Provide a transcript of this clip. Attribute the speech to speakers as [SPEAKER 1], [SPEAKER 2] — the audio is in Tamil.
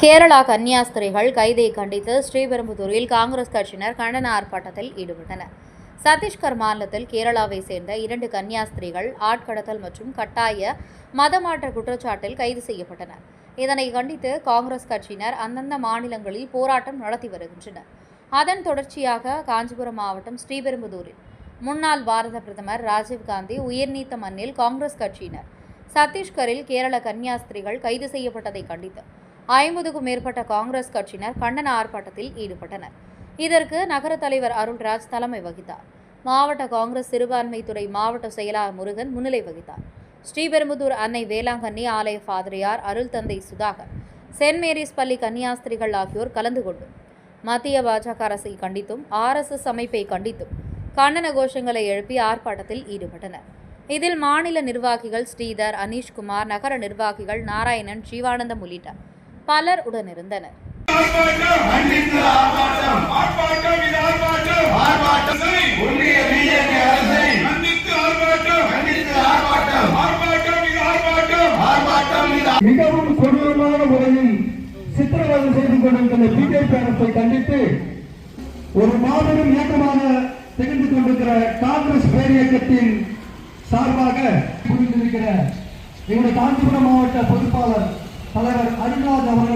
[SPEAKER 1] கேரளா கன்னியாஸ்திரிகள் கைதை கண்டித்து ஸ்ரீபெரும்புதூரில் காங்கிரஸ் கட்சியினர் கண்டன ஆர்ப்பாட்டத்தில் ஈடுபட்டனர். சத்தீஸ்கர் மாநிலத்தில் கேரளாவை சேர்ந்த இரண்டு கன்னியாஸ்திரிகள் ஆட்கடத்தல் மற்றும் கட்டாய மதமாற்ற குற்றச்சாட்டில் கைது செய்யப்பட்டனர். இதனை கண்டித்து காங்கிரஸ் கட்சியினர் அந்தந்த மாநிலங்களில் போராட்டம் நடத்தி வருகின்றனர். அதன் தொடர்ச்சியாக காஞ்சிபுரம் மாவட்டம் ஸ்ரீபெரும்புதூரில் முன்னாள் பாரத பிரதமர் ராஜீவ்காந்தி உயிர்நீத்த மண்ணில் காங்கிரஸ் கட்சியினர் சத்தீஸ்கரில் கேரள கன்னியாஸ்திரிகள் கைது செய்யப்பட்டதை கண்டித்து ஐம்பதுக்கும் மேற்பட்ட காங்கிரஸ் கட்சியினர் கண்டன ஆர்ப்பாட்டத்தில் ஈடுபட்டனர். இதற்கு நகர தலைவர் அருள்ராஜ் தலைமை வகித்தார். மாவட்ட காங்கிரஸ் சிறுபான்மைத்துறை மாவட்ட செயலாளர் முருகன் முன்னிலை வகித்தார். ஸ்ரீபெரும்புதூர் அன்னை வேளாங்கண்ணி ஆலய ஃபாதிரியார் அருள் தந்தை சுதாகர் சென்ட் மேரிஸ் பள்ளி கன்னியாஸ்திரிகள் ஆகியோர் கலந்து கொண்டும் மத்திய பாஜக அரசை கண்டித்தும் ஆர்எஸ்எஸ் அமைப்பை கண்டித்தும் கண்டன கோஷங்களை எழுப்பி ஆர்ப்பாட்டத்தில் ஈடுபட்டனர். இதில் மாநில நிர்வாகிகள் ஸ்ரீதர் அனீஷ்குமார் நகர நிர்வாகிகள் நாராயணன் ஜீவானந்தம் உள்ளிட்டார் பலர் உடனிருந்தனர்.
[SPEAKER 2] மிகவும் கொடூரமான முறையில் சித்திரவதை செய்து கொண்டிருக்கிற பிஜேபி அரசை கண்டித்து ஒரு மாபெரும் இயக்கமாக திகழ்ந்து கொண்டிருக்கிற காங்கிரஸ் பேரியக்கத்தின் சார்பாக புரிந்திருக்கிற எங்களுடைய காஞ்சிபுரம் மாவட்ட பொறுப்பாளர் தலைவர் அருள்ராஜ் அவர்களையும்